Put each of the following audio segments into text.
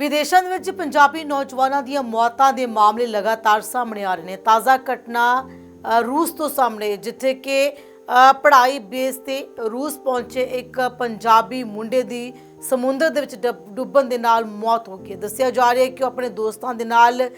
ਵਿਦੇਸ਼ਾਂ ਦੇ ਵਿੱਚ ਪੰਜਾਬੀ ਨੌਜਵਾਨਾਂ ਦੀਆਂ ਮੌਤਾਂ ਦੇ ਮਾਮਲੇ ਲਗਾਤਾਰ ਸਾਹਮਣੇ ਆ ਰਹੇ ਨੇ। ਤਾਜ਼ਾ ਘਟਨਾ ਰੂਸ ਤੋਂ ਸਾਹਮਣੇ, ਜਿੱਥੇ ਕਿ ਪੜ੍ਹਾਈ ਬੇਸ ਤੇ ਰੂਸ ਪਹੁੰਚੇ ਇੱਕ ਪੰਜਾਬੀ ਮੁੰਡੇ ਦੀ ਸਮੁੰਦਰ ਦੇ ਵਿੱਚ ਡੁੱਬ- ਡੁੱਬਣ ਦੇ ਨਾਲ ਮੌਤ ਹੋ ਗਈ ਦੱਸਿਆ ਜਾ ਰਿਹਾ ਹੈ ਕਿ ਉਹ ਆਪਣੇ ਦੋਸਤਾਂ ਦੇ ਨਾਲ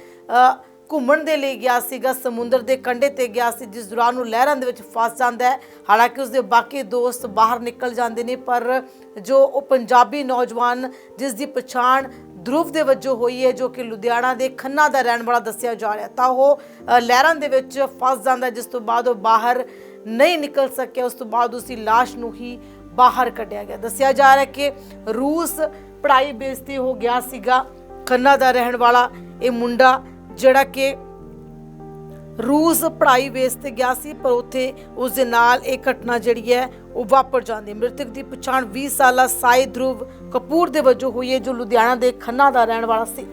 ਘੁੰਮਣ ਦੇ ਲਈ ਗਿਆ ਸੀਗਾ, ਸਮੁੰਦਰ ਦੇ ਕੰਢੇ ਤੇ ਗਿਆ ਸੀ, ਜਿਸ ਦੌਰਾਨ ਉਹ ਲਹਿਰਾਂ ਦੇ ਵਿੱਚ ਫਸ ਜਾਂਦਾ ਹੈ। ਹਾਲਾਂਕਿ ਉਸਦੇ ਬਾਕੀ ਦੋਸਤ ਬਾਹਰ ਨਿਕਲ ਜਾਂਦੇ ਨੇ, ਪਰ ਜੋ ਉਹ ਪੰਜਾਬੀ ਨੌਜਵਾਨ, ਜਿਸ ਦੀ ਪਛਾਣ ਧਰੁਵ ਦੇ ਵਜੋਂ ਹੋਈ ਹੈ, ਜੋ ਕਿ ਲੁਧਿਆਣਾ ਦੇ ਖੰਨਾ ਦਾ ਰਹਿਣ ਵਾਲਾ ਦੱਸਿਆ ਜਾ ਰਿਹਾ। ਤਾਂ ਉਹ ਲਹਿਰਾਂ ਦੇ ਵਿੱਚ ਫਸ ਜਾਂਦਾ ਜਿਸ ਤੋਂ ਬਾਅਦ ਉਹ ਬਾਹਰ ਨਹੀਂ ਨਿਕਲ ਸਕਿਆ। ਉਸ ਤੋਂ ਬਾਅਦ ਉਸਦੀ ਲਾਸ਼ ਨੂੰ ਹੀ ਬਾਹਰ ਕੱਢਿਆ ਗਿਆ। ਦੱਸਿਆ ਜਾ ਰਿਹਾ ਕਿ ਰੂਸ ਪੜ੍ਹਾਈ ਬੇਸ ਤੇ ਹੋ ਗਿਆ ਸੀਗਾ। ਖੰਨਾ ਦਾ ਰਹਿਣ ਵਾਲਾ ਇਹ ਮੁੰਡਾ, ਜਿਹੜਾ ਕਿ ਰੂਸ ਪੜ੍ਹਾਈ ਬੇਸ ਤੇ ਗਿਆ ਸੀ, ਪਰ ਉੱਥੇ ਉਸ ਦੇ ਨਾਲ ਇਹ ਘਟਨਾ ਜਿਹੜੀ ਹੈ, ਉਹ ਵਾਪਰ ਜਾਂਦੀ। ਮ੍ਰਿਤਕ ਦੀ ਪਛਾਣ 20 ਸਾਲਾ ਸਾਈ ਧਰੁਵ ਕਪੂਰ ਦੇ ਵਜੋਂ ਹੋਈ ਹੈ, ਜੋ ਲੁਧਿਆਣਾ ਦੇ ਖੰਨਾ ਦਾ ਰਹਿਣ ਵਾਲਾ ਸੀ।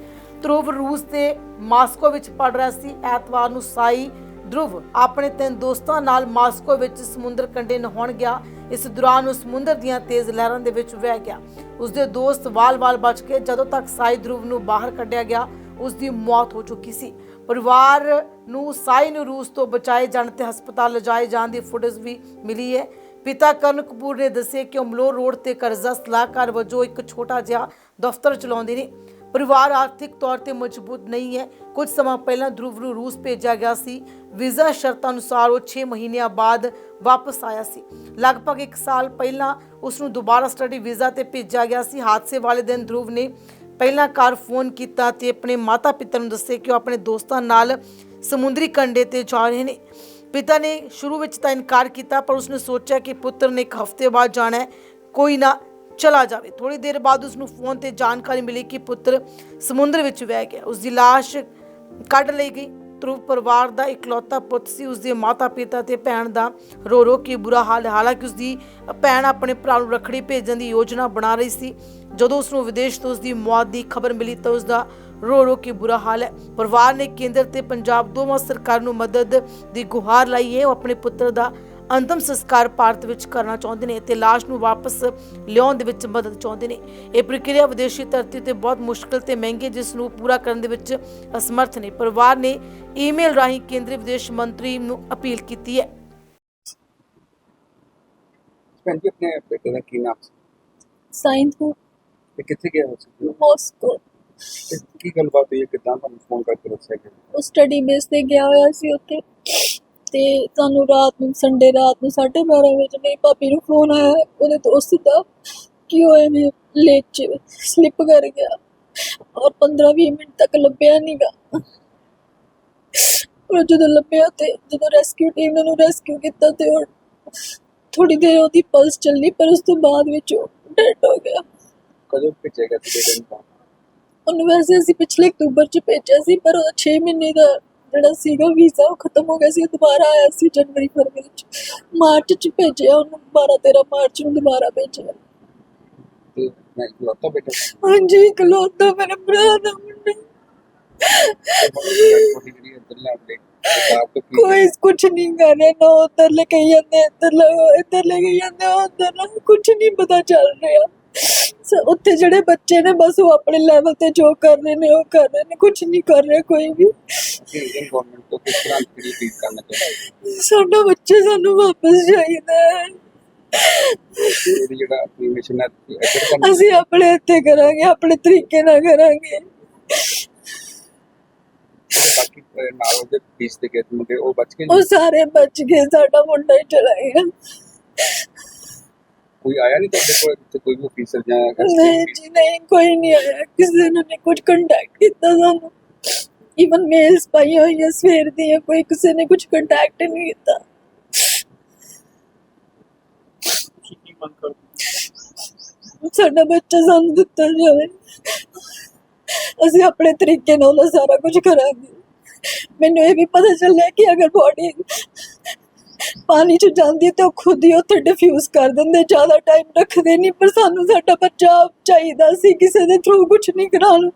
ਧਰੁਵ ਰੂਸ ਦੇ ਮਾਸਕੋ ਵਿੱਚ ਪੜ ਰਿਹਾ ਸੀ। ਐਤਵਾਰ ਨੂੰ ਸਾਈ ਧਰੁਵ ਆਪਣੇ ਤਿੰਨ ਦੋਸਤਾਂ ਨਾਲ ਮਾਸਕੋ ਵਿੱਚ ਸਮੁੰਦਰ ਕੰਢੇ ਨਹਾਉਣ ਗਿਆ। ਇਸ ਦੌਰਾਨ ਉਹ ਸਮੁੰਦਰ ਦੀਆਂ ਤੇਜ਼ ਲਹਿਰਾਂ ਦੇ ਵਿੱਚ ਵਹਿ ਗਿਆ। ਉਸ ਦੇ ਦੋਸਤ ਵਾਲ-ਵਾਲ ਬਚ ਕੇ ਜਦੋਂ ਤੱਕ ਸਾਈ ਧਰੁਵ ਨੂੰ ਬਾਹਰ ਕੱਢਿਆ ਗਿਆ ਉਸ ਦੀ ਮੌਤ ਹੋ ਚੁੱਕੀ ਸੀ। ਪਰਿਵਾਰ ਨੂੰ ਸਾਈ ਨੂੰ ਰੂਸ ਤੋਂ ਬਚਾਏ ਜਾਣ ਤੇ ਹਸਪਤਾਲ ਲਿਜਾਏ ਜਾਣ ਦੀ ਫੁਟੇਜ ਵੀ ਮਿਲੀ ਹੈ। ਪਿਤਾ ਕਰਨ ਕਪੂਰ ਨੇ ਦੱਸਿਆ ਕਿ ਉਹ ਮਲੋਰ ਰੋਡ ਤੇ ਕਰਜ਼ਾ ਸਲਾਹਕਾਰ ਵਜੋਂ ਇੱਕ ਛੋਟਾ ਜਿਹਾ ਦਫ਼ਤਰ ਚਲਾਉਂਦੇ ਨੇ। ਪਰਿਵਾਰ ਆਰਥਿਕ ਤੌਰ ਤੇ ਮਜ਼ਬੂਤ ਨਹੀਂ ਹੈ। ਕੁਝ ਸਮਾਂ ਪਹਿਲਾਂ ਧਰੁਵ ਨੂੰ ਰੂਸ ਭੇਜਿਆ ਗਿਆ ਸੀ। ਵੀਜ਼ਾ ਸ਼ਰਤਾਂ ਅਨੁਸਾਰ ਉਹ 6 ਮਹੀਨਿਆਂ ਬਾਅਦ ਵਾਪਸ ਆਇਆ ਸੀ। ਲਗਭਗ 1 ਸਾਲ ਪਹਿਲਾਂ ਉਸ ਨੂੰ ਦੁਬਾਰਾ ਸਟੱਡੀ ਵੀਜ਼ਾ ਤੇ ਭੇਜਿਆ ਗਿਆ ਸੀ। ਹਾਦਸੇ ਵਾਲੇ ਦਿਨ ਧਰੁਵ ਨੇ ਪਹਿਲਾਂ ਘਰ ਫੋਨ ਕੀਤਾ ਤੇ ਆਪਣੇ ਮਾਤਾ-ਪਿਤਾ ਨੂੰ ਦੱਸਿਆ ਕਿ ਉਹ ਆਪਣੇ ਦੋਸਤਾਂ ਨਾਲ ਸਮੁੰਦਰੀ ਕੰਢੇ ਤੇ ਜਾ ਰਹੇ ਨੇ। ਪਿਤਾ ਨੇ ਸ਼ੁਰੂ ਵਿੱਚ ਤਾਂ ਇਨਕਾਰ ਕੀਤਾ, ਪਰ ਉਸਨੇ ਸੋਚਿਆ ਕਿ ਪੁੱਤਰ ਨੇ ਇੱਕ ਹਫ਼ਤੇ ਬਾਅਦ ਜਾਣਾ ਹੈ, ਕੋਈ ਨਾ ਚਲਾ ਜਾਵੇ। ਥੋੜੀ ਦੇਰ ਬਾਅਦ ਉਸ ਨੂੰ ਫੋਨ ਤੇ ਜਾਣਕਾਰੀ ਮਿਲੀ ਕਿ ਪੁੱਤਰ ਸਮੁੰਦਰ ਵਿੱਚ ਵਹਿ ਗਿਆ। ਉਸ ਦੀ ਲਾਸ਼ ਕੱਢ ਲਈ ਗਈ। ਧਰੁਵ ਪਰਿਵਾਰ ਦਾ ਇਕਲੌਤਾ ਪੁੱਤ ਸੀ। ਉਸ ਦੇ ਮਾਤਾ-ਪਿਤਾ ਤੇ ਭੈਣ ਦਾ ਰੋ ਰੋ ਕੇ ਬੁਰਾ ਹਾਲ ਹਾਲਾਂਕਿ ਉਸ ਦੀ ਭੈਣ ਆਪਣੇ ਭਰਾ ਨੂੰ ਰੱਖੜੀ ਭੇਜਣ ਦੀ ਯੋਜਨਾ ਬਣਾ ਰਹੀ ਸੀ। ਜਦੋਂ ਉਸ ਨੂੰ ਵਿਦੇਸ਼ ਤੋਂ ਉਸ ਦੀ ਮੌਤ ਦੀ ਖਬਰ ਮਿਲੀ ਤਾਂ ਉਸ ਦਾ ਰੋ ਰੋ ਕੇ ਬੁਰਾ ਹਾਲ ਹੈ। ਪਰਿਵਾਰ ਨੇ ਕੇਂਦਰ ਤੇ ਪੰਜਾਬ ਦੋਵਾਂ ਸਰਕਾਰ ਨੂੰ ਮਦਦ ਦੀ ਗੁਹਾਰ ਲਾਈ ਹੈ। ਉਹ ਆਪਣੇ ਪੁੱਤਰ ਦਾ ਅੰਤਮ ਸੰਸਕਾਰ ਭਾਰਤ ਵਿੱਚ ਕਰਨਾ ਚਾਹੁੰਦੇ ਨੇ ਤੇ ਲਾਸ਼ ਨੂੰ ਵਾਪਸ ਲਿਆਉਣ ਦੇ ਵਿੱਚ ਮਦਦ ਚਾਹੁੰਦੇ ਨੇ। ਇਹ ਪ੍ਰਕਿਰਿਆ ਵਿਦੇਸ਼ੀ ਧਰਤੀ ਤੇ ਬਹੁਤ ਮੁਸ਼ਕਲ ਤੇ ਮਹਿੰਗੀ ਜਿਸ ਨੂੰ ਪੂਰਾ ਕਰਨ ਦੇ ਵਿੱਚ ਅਸਮਰਥ ਨੇ। ਪਰਿਵਾਰ ਨੇ ਈਮੇਲ ਰਾਹੀਂ ਕੇਂਦਰੀ ਵਿਦੇਸ਼ ਮੰਤਰੀ ਨੂੰ ਅਪੀਲ ਕੀਤੀ ਹੈ। ਭੈਣ ਜੀ ਆਪਣੇ ਬੇਟੇ ਦਾ ਕੀ ਨਾਮ ਸੀ? ਸਾਇੰਸ ਨੂੰ ਤੇ ਕਿੱਥੇ ਗਿਆ ਹੋ ਸੀ? ਮਾਸਕੋ ਕੀ ਗੱਲਬਾਤ ਹੋਈ ਹੈ? ਕਿਦਾਂ ਤੁਹਾਨੂੰ ਫੋਨ ਕਰਕੇ ਦੱਸਿਆ ਗਿਆ? ਉਹ ਸਟੱਡੀ ਬੇਸ ਤੇ ਗਿਆ ਹੋਇਆ ਸੀ ਉੱਥੇ। ਤੇ ਸਾਨੂੰ ਰਾਤ ਨੂੰ ਸੰਡੇ ਰਾਤ ਨੂੰ 12:30 ਵਜੇ ਮੇਰੀ ਭਾਬੀ ਨੂੰ ਫੋਨ ਆਇਆ ਉਹਦੇ ਦੋਸਤ ਦਾ ਕਿ ਉਹ ਐਵੇਂ ਲੇਕ ਚ ਸਲਿੱਪ ਕਰ ਗਿਆ ਔਰ 15-20 ਮਿੰਟ ਤੱਕ ਲੱਭਿਆ ਨਹੀਂਗਾ ਉਹ ਜਦੋਂ ਲੱਭਿਆ ਤੇ ਜਦੋਂ ਰੈਸਕਿਊ ਟੀਮ ਨੇ ਉਹਨੂੰ ਰੈਸਕਿਊ ਕੀਤਾ ਤੇ ਉਹ ਥੋੜੀ ਦੇਰ ਉਹਦੀ ਪਲਸ ਚੱਲੀ ਪਰ ਉਸ ਤੋਂ ਬਾਅਦ ਵਿੱਚ ਉਹ ਡੈਡ ਹੋ ਗਿਆ। ਕਦੋਂ ਭੇਜਿਆ ਗਿਆ ਸੀ ਬੇਟੇ ਨੂੰ ਉਹਨੂੰ ਵੈਸੇ ਅਸੀਂ ਪਿਛਲੇ ਅਕਤੂਬਰ ਚ ਭੇਜਿਆ ਸੀ ਪਰ ਉਹਦਾ 6 ਮਹੀਨੇ ਦਾ ਜਿਹੜਾ ਸੀਗਾ ਵੀਜ਼ਾ ਉਹ ਖਤਮ ਹੋ ਗਿਆ ਸੀ ਦੁਬਾਰਾ ਆਇਆ ਸੀ ਜਨਵਰੀ ਫਰਵਰੀ ਚ ਮਾਰਚ ਚ ਭੇਜਿਆ ਉਹਨੂੰ 12 13 ਮਾਰਚ ਨੂੰ ਦੁਬਾਰਾ ਭੇਜਿਆ। ਤੇ ਮੈਂ ਇਕਲੌਤਾ ਬੇਟਾ। ਹਾਂਜੀ ਇਕਲੌਤਾ ਮੇਰੇ ਭਰਾ ਦਾ ਮੁੰਡਾ। ਕੋਈ ਕੁਝ ਨਹੀਂ ਕਰ ਰਿਹਾ ਨਾ ਉੱਧਰ ਲੈ ਕੇ ਜਾਂਦੇ ਇੱਧਰ ਲੈ ਇੱਧਰ ਲੈ ਕੇ ਜਾਂਦੇ ਉੱਧਰ ਕੁਝ ਨਹੀਂ ਪਤਾ ਚੱਲ ਰਿਹਾ। ਸ- ਉੱਥੇ ਜਿਹੜੇ ਬੱਚੇ ਨੇ ਬਸ ਉਹ ਆਪਣੇ ਲੈਵਲ ਤੇ ਜੋ ਕਰ ਰਹੇ ਨੇ ਉਹ ਕਰ ਰਹੇ ਨੇ। ਕੁਝ ਨਹੀਂ ਕਰ ਰਿਹਾ ਕੋਈ ਵੀ। ਇੰਡੀਅਨ ਗਵਰਨਮੈਂਟ ਤੋਂ ਕਿਸ ਤਰ੍ਹਾਂ ਦੀ ਅਪੀਲ ਕਰਨਾ ਚਾਹੁੰਦੇ? ਹੋ? ਸਾਡਾ ਬੱਚਾ ਸਾਨੂੰ ਵਾਪਸ ਚਾਹੀਦਾ ਹੈ। ਜਿਹੜਾ ਆਪਣੀ ਮਿਸ਼ਨ ਅਸੀਂ ਆਪਣੇ ਇੱਥੇ ਕਰਾਂਗੇ ਆਪਣੇ ਤਰੀਕੇ ਨਾਲ ਕਰਾਂਗੇ। ਬਾਕੀ ਨਾਲ ਉਹਦੇ ਪੀਸ ਤੇ ਗਏ ਮੁੰਡੇ ਉਹ ਬਚ ਗਏ ਉਹ ਨੇ? ਸਾਰੇ ਬਚ ਗਏ ਸਾਡਾ ਮੁੰਡਾ ਹੀ ਚਲਾ ਗਿਆ। ਕੋਈ ਆਇਆ ਨਹੀਂ ਤੁਹਾਡੇ ਕੋਲ ਤੇ ਕੋਈ ਵੀ ਅਫੀਸਰ ਜਾਂ ਨਹੀਂ ਜੀ ਨਹੀਂ ਕੋਈ ਨਹੀਂ ਆਇਆ ਕਿਸੇ ਨੇ ਨਹੀਂ ਕੁਝ ਕੰਟੈਕਟ ਕੀਤਾ ਸਾਨੂੰ ਇਵਨ ਮੇਲਸ ਪਾਈ ਹੋਈ ਹੈ ਸਵੇਰ ਦੀ ਕੋਈ ਕਿਸੇ ਨੇ ਕੁਝ ਕੰਟੈਕਟ ਨਹੀਂ ਕੀਤਾ ਸਾਡਾ ਬੱਚਾ ਸਾਨੂੰ ਦਿੱਤਾ ਜਾਵੇ ਅਸੀਂ ਆਪਣੇ ਤਰੀਕੇ ਨਾਲ ਉਹਦਾ ਸਾਰਾ ਕੁਝ ਕਰਾਂਗੇ ਮੈਨੂੰ ਇਹ ਵੀ ਪਤਾ ਚੱਲਿਆ ਕਿ ਅਗਰ ਬੋਡੀ ਪਾਣੀ 'ਚ ਜਾਂਦੀ ਤੇ ਉਹ ਖੁਦ ਹੀ ਉੱਥੇ ਡਿਫਿਊਜ਼ ਕਰ ਦਿੰਦੇ, ਜ਼ਿਆਦਾ ਟਾਈਮ ਰੱਖਦੇ ਨਹੀਂ, ਪਰ ਸਾਨੂੰ ਸਾਡਾ ਪੰਜਾਬ ਚਾਹੀਦਾ ਸੀ, ਕਿਸੇ ਦੇ ਥਰੂ ਕੁਝ ਨਹੀਂ ਕਰਾਉਣਾ।